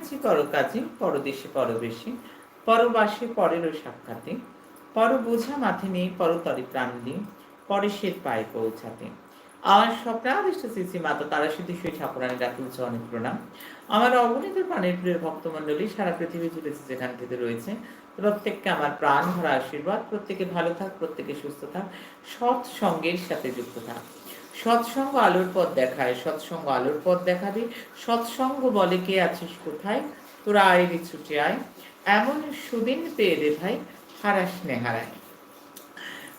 আছি পরকাজে পরদেশে পরবেশে পরবাসে পরেরও সাক্ষাতে। পর বোঝা মাথে নেই পরতরে প্রাণ দিই। পরেশের পায়ে পৌঁছাতে। আমার স্বপ্নাদিষ্ট শ্রী মাতা তারা সিদ্ধি সেই ঠাকুরানি রাখি উচ্চ অনেক প্রণাম। আমার অগণিত প্রাণের প্রিয় ভক্তমণ্ডলী সারা পৃথিবী জুড়ে যেখান থেকে রয়েছে, প্রত্যেককে আমার প্রাণ, ভরা আশীর্বাদ, প্রত্যেকে ভালো থাক, প্রত্যেকে সুস্থ থাক সৎ সঙ্গের সাথে যুক্ত থাক। সৎসঙ্গ আলোর পথ দেখায়, সৎসঙ্গ আলোর পথ দেখাবে সৎসঙ্গ বলে কে আছিস কোথায়? তোরা আয় রে ছুটে আয়। এমন সুদিন পেয়ে রে ভাই, হারাস নে হারায়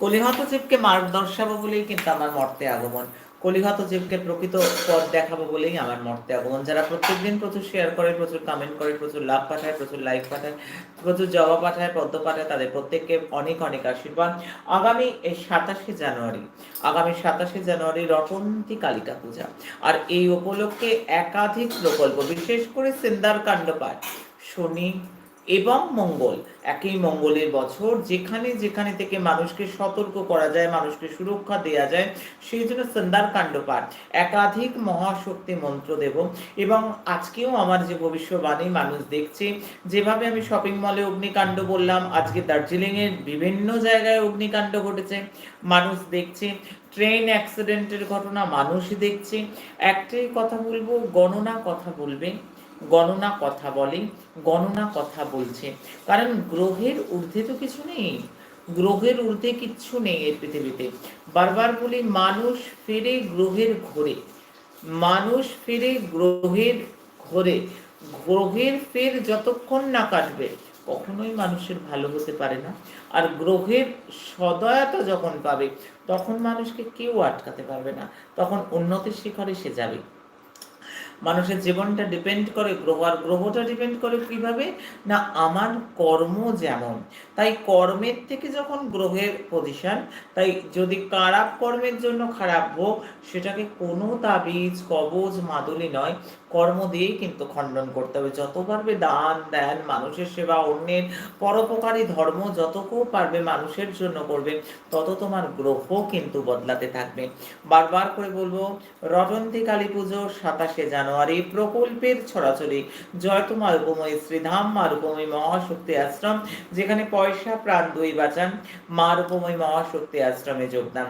কলিহত জীবকে মার্গ দর্শাবো বলেই কিন্তু আমার মর্তে আগমন। কলিহত জীবকে প্রকৃত পথ দেখাবো বলেই আমার মর্তে আগমন। যারা প্রত্যেকদিন প্রচুর শেয়ার করে, প্রচুর কমেন্ট করে, প্রচুর লাভ পাঠায়, প্রচুর লাইক পাঠায়, প্রচুর জবাব পাঠায়, পদ্ম পাঠায়, তাদের প্রত্যেককে অনেক অনেক আশীর্বাদ। আগামী এই সাতাশে জানুয়ারি, আগামী সাতাশে জানুয়ারি রটন্তী কালিকা পূজা। আর এই উপলক্ষে একাধিক প্রকল্প, বিশেষ করে সিন্দার কাণ্ড পাঠ, শনি এবং মঙ্গল, একই মঙ্গলের বছর যেখানে যেখানে থেকে মানুষকে সতর্ক করা যায়, মানুষকে সুরক্ষা দেয়া যায়, সেই জন্য সন্ধ্যার কাণ্ড পাঠ একাধিক মহাশক্তি মন্ত্র দেব এবং আজকেও আমার যে ভবিষ্যবাণী, মানুষ দেখছে, যেভাবে আমি শপিং মলে অগ্নিকাণ্ড বললাম, আজকে দার্জিলিংয়ের বিভিন্ন জায়গায় অগ্নিকাণ্ড ঘটেছে, মানুষ দেখছে ট্রেন অ্যাক্সিডেন্টের ঘটনা মানুষই দেখছে, একটাই কথা বলব, গণনা কথা বলবে গণনা কথা বলে, গণনা কথা বলছে। কারণ গ্রহের ঊর্ধ্বে তো কিছু নেই। গ্রহের ঊর্ধ্বে কিচ্ছু নেই এই পৃথিবীতে। বারবার বলি, মানুষ ফিরে গ্রহের ঘোরে। মানুষ ফিরে গ্রহের ঘোরে। গ্রহের ফের যতক্ষণ না কাটবে, কখনোই মানুষের ভালো হতে পারে না। আর গ্রহের সদয়তা যখন পাবে, তখন মানুষকে কেউ আটকাতে পারবে না। তখন উন্নতির শিখরে সে যাবে। মানুষের জীবনটা ডিপেন্ড করে গ্রহ, আর গ্রহটা ডিপেন্ড করে কীভাবে? না, আমার কর্ম যেমন। তাই কর্মের থেকে যখন গ্রহের পজিশন তাই যদি খারাপ কর্মের জন্য খারাপ হোক, সেটাকে কোনো তাবিজ, কবজ, মাদুলি নয়। কর্ম দিয়েই কিন্তু খণ্ডন করতে হবে। যত পারবে দান দেন মানুষের সেবা, অন্যের পরোপকারী ধর্ম যতকেও পারবে মানুষের জন্য করবে, তত তোমার গ্রহ কিন্তু বদলাতে থাকবে। বারবার করে বলব রটন্তী কালী পুজো সাতাশে জানুয়ারি, প্রকল্পের ছড়াছড়ি। জয় তোমার উপময় শ্রীধাম মার উপময় মহাশক্তি আশ্রম, যেখানে পয়সা, প্রাণ দুই বাঁচান। উপময় মহাশক্তি আশ্রমে যোগদান।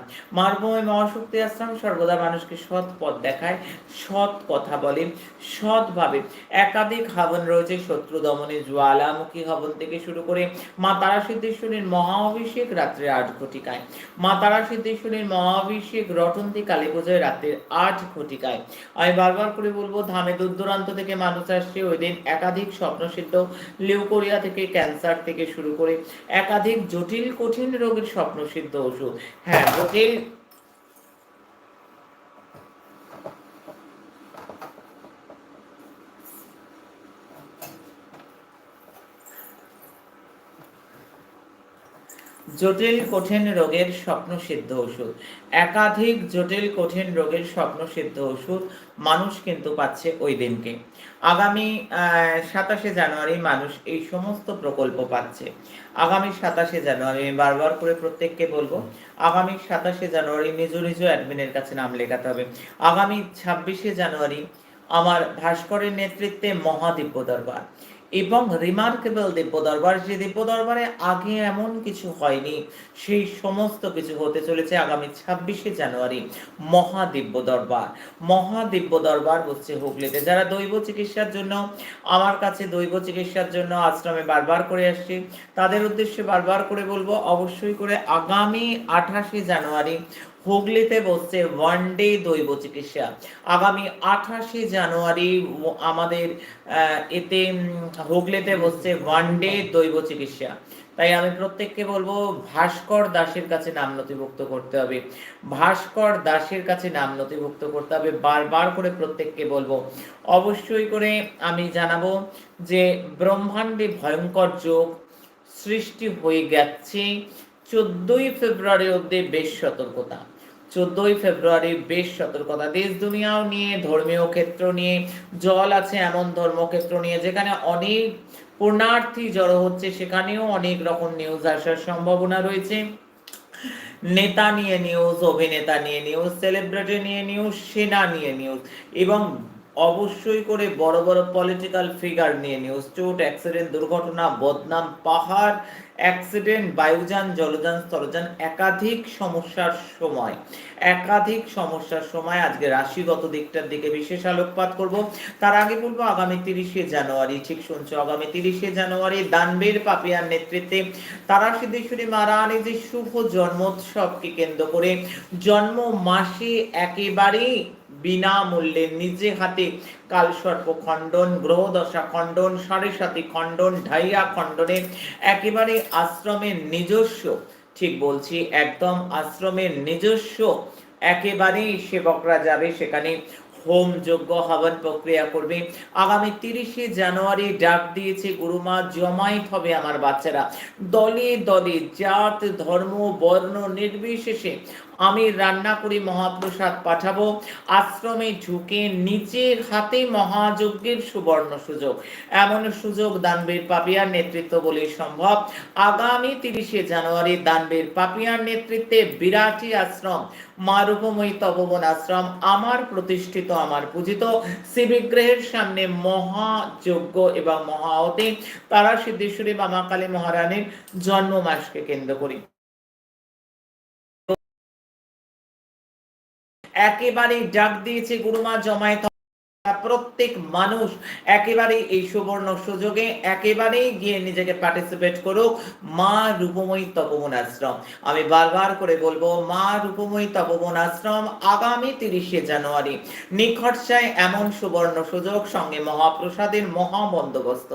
উপময় মহাশক্তি আশ্রম সর্বদা মানুষকে সৎ পথ দেখায়, সৎ কথা বলে। সৎভাবে। একাধিক হাবন রয়েছে শত্রু দমনে জ্বালামুখী হবন থেকে শুরু করে মা তারা সিদ্ধেশ্বরীর মহাঅভিষেক রাত্রে আট ঘটিকায়। মা তারা সিদ্ধেশ্বরীর মহাভিষেক রটন্তী কালী পুজোয় রাত্রের আট ঘটিকায়। আমি বারবার করে বলব, ধামে দূর দূরান্ত থেকে মানুষ আসছে। ওই দিন একাধিক স্বপ্নসিদ্ধ লিউকোরিয়া থেকে ক্যান্সার থেকে শুরু করে একাধিক জটিল কঠিন রোগের স্বপ্নসিদ্ধ ওষুধ। হ্যাঁ জটিল জটিল কঠিন রোগের স্বপ্ন সিদ্ধ ওষুধ। একাধিক জটিল কঠিন রোগের স্বপ্ন সিদ্ধ ওষুধ মানুষ কিন্তু পাচ্ছে ওই দিনকে। আগামী সাতাশে জানুয়ারি মানুষ এই সমস্ত প্রকল্প পাচ্ছে। আগামী সাতাশে জানুয়ারি, আমি বারবার করে প্রত্যেককে বলব, আগামী সাতাশে জানুয়ারি নিজ নিজ অ্যাডমিনের কাছে নাম লেখাতে হবে। আগামী ছাব্বিশে জানুয়ারি আমার ভাস্করের নেতৃত্বে মহাদিব্য দরবার। এবং রিমার্কেবল দিব্য দরবার যে দিব্য দরবারে আগে এমন কিছু হয়নি, সেই সমস্ত কিছু হতে চলেছে আগামী ছাব্বিশে জানুয়ারি মহাদিব্য দরবার মহাদিব্য দরবার বসছে হুগলিতে। যারা দৈব চিকিৎসার জন্য, আমার কাছে দৈব চিকিৎসার জন্য আশ্রমে বারবার করে আসছি, তাদের উদ্দেশ্যে বারবার করে বলব, অবশ্যই করে আগামী আঠাশে জানুয়ারি হুগলিতে বসছে ওয়ান ডে দৈব চিকিৎসা। আগামী আঠাশে জানুয়ারি আমাদের এতে হুগলিতে বসছে ওয়ান ডে দৈব চিকিৎসা। তাই আমি প্রত্যেককে বলব, ভাস্কর দাসের কাছে নাম নথিভুক্ত করতে হবে। ভাস্কর দাসের কাছে নাম নথিভুক্ত করতে হবে। বারবার করে প্রত্যেককে বলব, অবশ্যই করে আমি জানাব যে ব্রহ্মাণ্ডে ভয়ঙ্কর যোগ সৃষ্টি হয়ে গেছে চোদ্দই ফেব্রুয়ারি অব্দি বেশ সতর্কতা। চোদ্দই ফেব্রুয়ারি বেশ সতর্কতা। দেশ, দুনিয়াও নিয়ে, ধর্মীয় ক্ষেত্র নিয়ে, জল আছে এমন ধর্মক্ষেত্র নিয়ে, যেখানে অনেক পূর্ণার্থী জড়ো হচ্ছে, সেখানেও অনেক রকম নিউজ আসার সম্ভাবনা রয়েছে। নেতা নিয়ে নিউজ অভিনেতা নিয়ে নিউজ সেলিব্রিটি নিয়ে নিউজ সেনা নিয়ে নিউজ এবং অবশ্যই করে বড় বড় পলিটিক্যাল ফিগার নিয়ে নিউজ চোট অ্যাক্সিডেন্ট দুর্ঘটনা, বদনাম, পাহাড় অ্যাক্সিডেন্ট বায়ুযান, জলযান, স্থলযান, একাধিক সমস্যার সময়। একাধিক সমস্যার সময় আজকে রাশিগত দিকটার দিকে বিশেষ আলোকপাত করব। তার আগে বলব, আগামী তিরিশে জানুয়ারি, ঠিক শুনছো, আগামী তিরিশে জানুয়ারি দানবীর পাপিয়ার নেতৃত্বে তারা সিদ্ধেশ্বরী মারানি যে শুভ জন্মোৎসবকে কেন্দ্র করে জন্ম মাসে একেবারেই বিনামূল্যে নিজে হাতে কালসর্প খণ্ডন, গ্রহদশা খণ্ডন সাড়ে সাতি খণ্ডন, ঢাইয়া খণ্ডনে একেবারে আশ্রমের নিজস্ব, ঠিক বলছি, একদম আশ্রমের নিজস্ব, একেবারেই সেবকরা যাবে সেখানে। হোম যজ্ঞ হবন প্রক্রিয়া করবে। আগামী তিরিশে জানুয়ারি ডাক দিয়েছে গুরুমা, জমায়েত হবে আমার বাচ্চারা। দলে দলে জাত, ধর্ম, বর্ণ নির্বিশেষে আমি রান্না করি মহাপ্রসাদ পাঠাবো। আশ্রমে ঝুঁকে নিজের হাতে মহাযজ্ঞের সুবর্ণ সুযোগ। এমন সুযোগ দানবীর পাপিয়ার নেতৃত্ব বলে সম্ভব। আগামী তিরিশে জানুয়ারি দানবীর পাপিয়ার নেতৃত্বে বিরাটি আশ্রম মা রূপময়ী তপবন আশ্রম আমার প্রতিষ্ঠিত, আমার পূজিত। শিবিগ্রহের সামনে মহাযজ্ঞ এবং মহাহতি তারা সিদ্ধেশ্বরী মামা কালী মহারানীর জন্ম মাসকে কেন্দ্র করি। একেবারে ডাক দিয়েছে গুরুমা জমায়েত প্রত্যেক মানুষ একেবারে এই সুবর্ণ সুযোগে একেবারেই গিয়ে নিজেকে পার্টিসিপেট করুক। মা রূপময়ী তপবন আশ্রম। আমি বারবার করে বলব, মা রূপময়ী তপবন আশ্রম আগামী তিরিশে জানুয়ারি নিখরচায় এমন সুবর্ণ সুযোগ সঙ্গে মহাপ্রসাদের মহা বন্দোবস্ত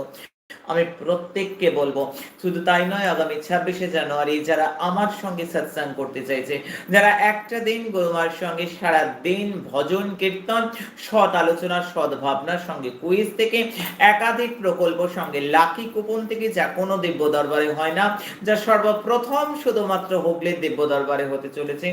আমি প্রত্যেককে বলব, শুধু তাই নয়, আগামী ছাব্বিশে জানুয়ারি যারা আমার সঙ্গে সৎসাঙ্গ করতে চাইছে, যারা একটা দিন গুরুমার সঙ্গে সারা দিন ভজন কীর্তন, সৎ আলোচনা, সৎ ভাবনার সঙ্গে কুইজ থেকে, একাধিক প্রকল্প সঙ্গে লাকি কুপন থেকে, যা কোনো দিব্য দরবারে হয় না, যা সর্বপ্রথম শুধুমাত্র হুগলির দিব্য দরবারে হতে চলেছে,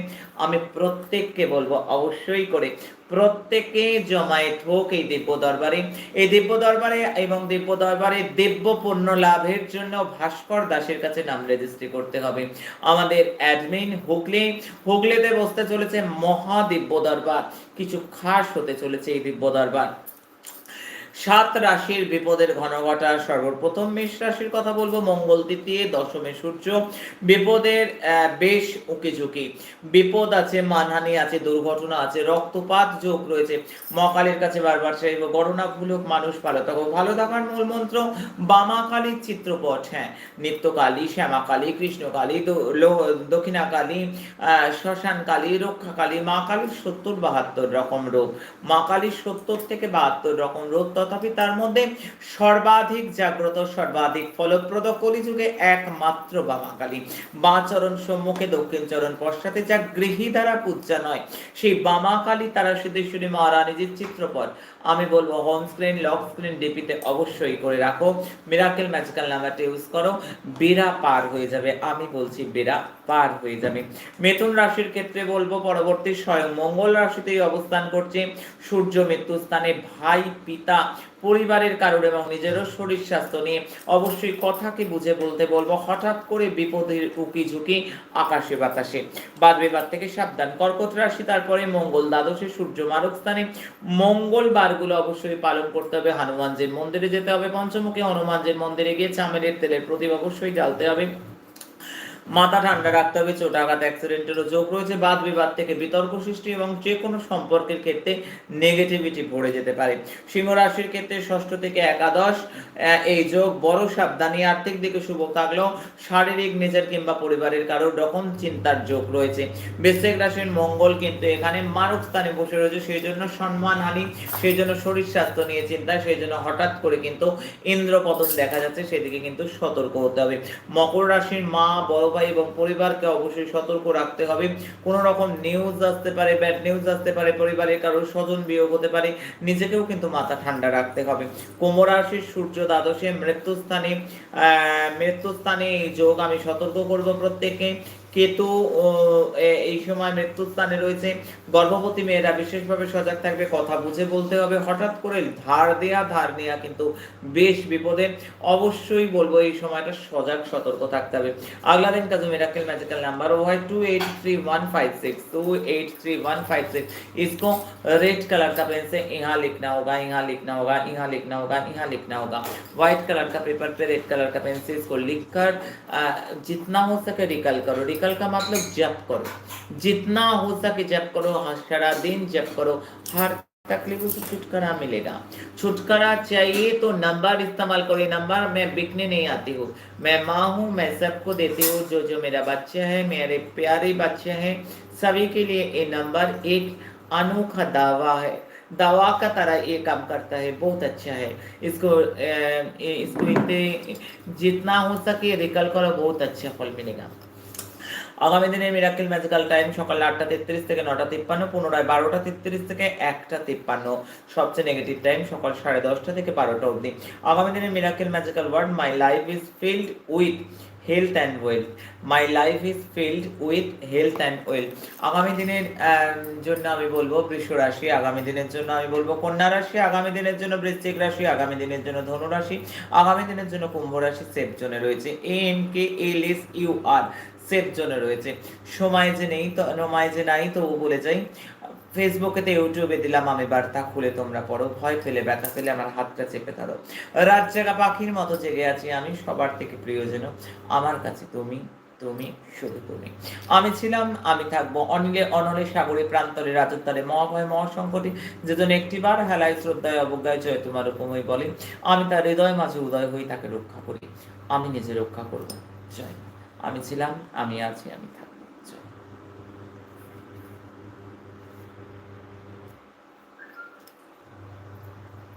আমি প্রত্যেককে বলব অবশ্যই করে প্রত্যেকে জমায়েত হোক এই দিব্য দরবারে, এই দিব্য দরবারে এবং দিব্য দরবারে দিব্য পণ্য লাভের জন্য ভাস্কর দাসের কাছে নাম রেজিস্ট্রি করতে হবে। আমাদের অ্যাডমিন হুগলি, হুগলিতে বসতে চলেছে মহাদিব্য দরবার। কিছু খাস হতে চলেছে এই দিব্য দরবার। সাত রাশির বিপদের ঘন ঘটা সর্বপ্রথম মেষ রাশির কথা বলব, মঙ্গল দ্বিতীয় দশমে সূর্য, বিপদের বেশ উকি ঝুঁকি। বিপদ আছে, মানহানি আছে, দুর্ঘটনা আছে, রক্তপাত যোগ রয়েছে। মকালের কাছে বারবার চাইব গণনামূলক মানুষ ভালো থাকো ভালো থাকার মূল মন্ত্র বামাকালীর চিত্রপট হ্যাঁ। নিত্যকালী, শ্যামাকালী, কৃষ্ণকালী দক্ষিণাকালী শ্মশানকালী, রক্ষাকালী, মা কালীর সত্তর বাহাত্তর রকম রোগ। মা কালীর সত্তর থেকে বাহাত্তর রকম রোগ তথাপি তার মধ্যে সর্বাধিক জাগ্রত, সর্বাধিক ফলপ্রদ কলিযুগে একমাত্র বামা কালী বাঁ চরণ সম্মুখে, দক্ষিণ চরণ পশ্চাতে যা গৃহী দ্বারা পূজা নয়, সেই বামা কালী তারা সিদ্ধেশ্বরী মহারানীজির চিত্রপট। আমি বলব হোম স্ক্রিন লক স্ক্রিন ডিপিতে অবশ্যই করে রাখো। মিরাকেল ম্যাজিক্যাল নাম্বারটা ইউজ করো। বেড়া পার হয়ে যাবে। আমি বলছি বেড়া পার হয়ে যাবে। মিথুন রাশির ক্ষেত্রে বলব, পরবর্তী স্বয়ং মঙ্গল রাশিতেই অবস্থান করছে। সূর্য মৃত্যু স্থানে ভাই, পিতা পরিবারের কারণ এবং নিজেরও শরীর স্বাস্থ্য নিয়ে অবশ্যই কথাকে বুঝে বলতে বলব। হঠাৎ করে বিপদের উকি ঝুঁকি আকাশে বাতাসে। বাদ বিবাদ থেকে সাবধান। কর্কট রাশি, তারপরে মঙ্গল, দ্বাদশে সূর্য, মারক স্থানে মঙ্গলবারগুলো অবশ্যই পালন করতে হবে। হনুমানজির মন্দিরে যেতে হবে। পঞ্চমুখী হনুমানজির মন্দিরে গিয়ে চামেলের তেলের প্রদীপ অবশ্যই জ্বালতে হবে। মাথা ঠান্ডা রাখতে হবে চোট আঘাত অ্যাক্সিডেন্টেরও যোগ রয়েছে। বাদ বিবাদ থেকে বিতর্ক সৃষ্টি এবং যে কোনো সম্পর্কের ক্ষেত্রে নেগেটিভিটি পড়ে যেতে পারে। সিংহ রাশির ক্ষেত্রে ষষ্ঠ থেকে একাদশ এই যোগ বড় সাবধানী, আর্থিক দিকে শুভ থাকলেও শারীরিক নিজের কিংবা পরিবারের কারোর রকম চিন্তার যোগ রয়েছে। বৃশ্চিক রাশির মঙ্গল কিন্তু এখানে মারক স্থানে বসে রয়েছে, সেই জন্য সম্মানহানি সেই জন্য শরীর স্বাস্থ্য নিয়ে চিন্তা, সেই জন্য হঠাৎ করে কিন্তু ইন্দ্রপতন দেখা যাচ্ছে, সেদিকে কিন্তু সতর্ক হতে হবে। মকর রাশির মা, বড় ভাই এবং পরিবারকে অবশ্যই সতর্ক রাখতে হবে। কোনো রকম নিউজ আসতে পারে ব্যাড নিউজ আসতে পারে পরিবারের কারোর স্বজন বিয়োগ হতে পারে, নিজেকেও কিন্তু মাথা ঠান্ডা রাখতে হবে। কোমরাশির সূর্য দ্বাদশে মৃত্যুস্থানে মৃত্যুস্থানে যোগ আমি সতর্ক করব প্রত্যেককে। কেতু ও, এ- এই সময় মৃত্যুস্থানে রয়েছে গর্ভবতী মেয়েরা বিশেষভাবে সজাগ থাকবে কথা বুঝে বলতে হবে হঠাৎ করে ধার দেয়া ধার নেওয়া কিন্তু বেশ বিপদে অবশ্যই বলবো এই সময়টা সজাগ সতর্ক থাকতে হবে अगला दिन का जो मेराकल मैजिकल नंबर वो है two eight three one five six two eight three one five six इसको रेड कलर का पेन से यहाँ लिखना होगा यहाँ लिखना होगा यहाँ लिखना होगा यहाँ लिखना होगा व्हाइट कलर का पेपर पे रेड कलर का पेन से इसको लिखकर अ, जितना हो सके रिकल करो रिकल का मतलब जप करो। जितना हो सके जप करो हर सारा दिन जप करो। हर तकलीफों से छुटकारा मिलेगा। छुटकारा चाहिए तो नंबर इस्तेमाल करो। नंबर मैं बिकने नहीं आती हूँ। मैं माँ हूँ मैं सबको देती हूँ। जो जो मेरा बच्चा है मेरे प्यारे बच्चे हैं सभी के लिए ये नंबर एक अनोखा दावा है। दवा का तरह ये काम करता है। बहुत अच्छा है। इसको अ, इसको इतने जितना हो सके रिकल करो बहुत अच्छा फल मिलेगा। আগামী দিনে মিরাকেল ম্যাজিক্যাল টাইম সকাল আটটা তেত্রিশ থেকে নটা তিপ্পান্ন, পুনরায় বারোটা তেত্রিশ থেকে একটা তিপ্পান্ন। সবচেয়ে নেগেটিভ টাইম সকাল সাড়ে দশটা থেকে বারোটা অবধি। আগামী দিনে miracle magical world, my life is filled with health and wealth my life is filled with health and wealth আগামী দিনের জন্য আমি বলব বৃষ রাশি, আগামী দিনের জন্য আমি বলব কন্যা রাশি, আগামী দিনের জন্য বৃশ্চিক রাশি, আগামী দিনের জন্য ধনু রাশি, আগামী দিনের জন্য কুম্ভ রাশি, সেফ জোনে রয়েছে। A M K L S U R safe জোনে রয়েছে। সময় যে নেই তো, সময় যে নাই তো বলে যাই। ফেসবুকেতে ইউটিউবে দিলাম আমি বার্তা, খুলে তোমরা পড়ো, ভয় পেলে, ব্যথা পেলে আমার হাতটা চেপে ধরো। রাত জাগা পাখির মতো জেগে আছি আমি, সবার থেকে প্রিয়জন আমার কাছে তুমি তুমি, শুধু তুমি। আমি ছিলাম, আমি থাকব অনিলে, অনলে সাগরে, প্রান্তরে, রাজত্বরে মহাভয় মহাসংকটে। যেজন একটিবার হেলায় শ্রদ্ধায়, অবজ্ঞায়, জয় তোমার উপময় বলে, আমি তার হৃদয় মাঝে উদয় হয়ে তাকে রক্ষা করি। আমি নিজে রক্ষা করব, জয়। আমি ছিলাম, আমি আছি, আমি থাকব।